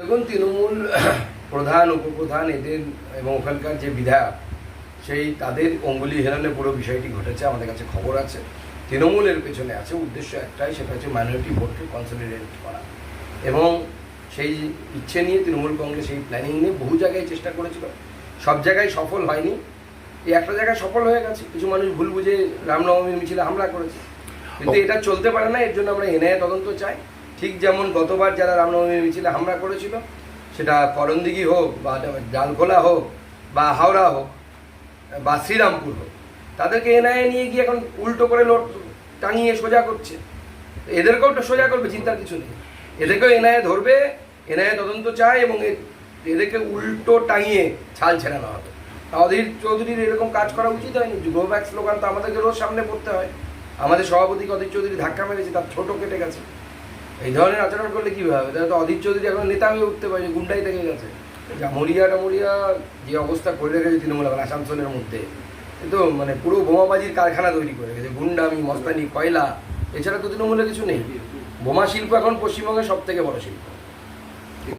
দেখুন তৃণমূল প্রধান উপপ্রধান এদের এবং ওখানকার যে বিধায়ক সেই তাদের অঙ্গুলি হেরালে পুরো বিষয়টি ঘটেছে আমাদের কাছে খবর আছে। তৃণমূলের পেছনে আছে উদ্দেশ্য একটাই সেটা হচ্ছে মাইনরিটি ভোটকে কনসলিডেট করা। এবং সেই ইচ্ছে নিয়ে তৃণমূল কংগ্রেস এই প্ল্যানিং নিয়ে বহু জায়গায় চেষ্টা করেছিল। সব জায়গায় সফল হয়নি। এই একটা জায়গায় সফল হয়ে গেছে। কিছু মানুষ ভুল বুঝে রামনবমীর মিছিলে হামলা করেছে। কিন্তু এটা চলতে পারে না এর জন্য আমরা এনআইএ তদন্ত চাই। ঠিক যেমন গতবার যারা রামনবমীর মিছিলে হামলা করেছিল, সেটা করণদিঘি হোক বা ডালখোলা হোক বা হাওড়া হোক বা শ্রীরামপুর হোক, তাদেরকে এনআইএ নিয়ে গিয়ে এখন উল্টো করে লোট টাঙিয়ে সোজা করছে। এদেরকেও তো সোজা করবে, চিন্তার কিছু নেই। এদেরকেও এনআইএ ধরবে, এনআইএ তদন্ত চায় এবং এদেরকে উল্টো টাঙিয়ে ছাল ছেড়ানো হবে। অধীর চৌধুরীর এরকম কাজ করা উচিত হয়নি। গ্রো ব্যাক স্লোগান তো আমাদেরকে রোজ সামনে পড়তে হয়। আমাদের সভাপতিকে অধীর চৌধুরী ধাক্কা মেরেছে, তার ছোট কেটে গেছে। এই ধরনের আচরণ করলে কি হবে? তাহলে তো অধীর চৌধুরী এখন নেতা হয়ে উঠতে পারে গুন্ডাই থেকে গেছে। জামুরিয়া টামুরিয়া যে অবস্থা করে রেখেছে তৃণমূল এখন আসানসোলের মধ্যে তো মানে পুরো বোমাবাজির কারখানা তৈরি করে রেখেছে। গুন্ডামি, মস্তানি, কয়লা, এছাড়া তো তৃণমূলে কিছু নেই। বোমা শিল্প এখন পশ্চিমবঙ্গের সব থেকে বড় শিল্প।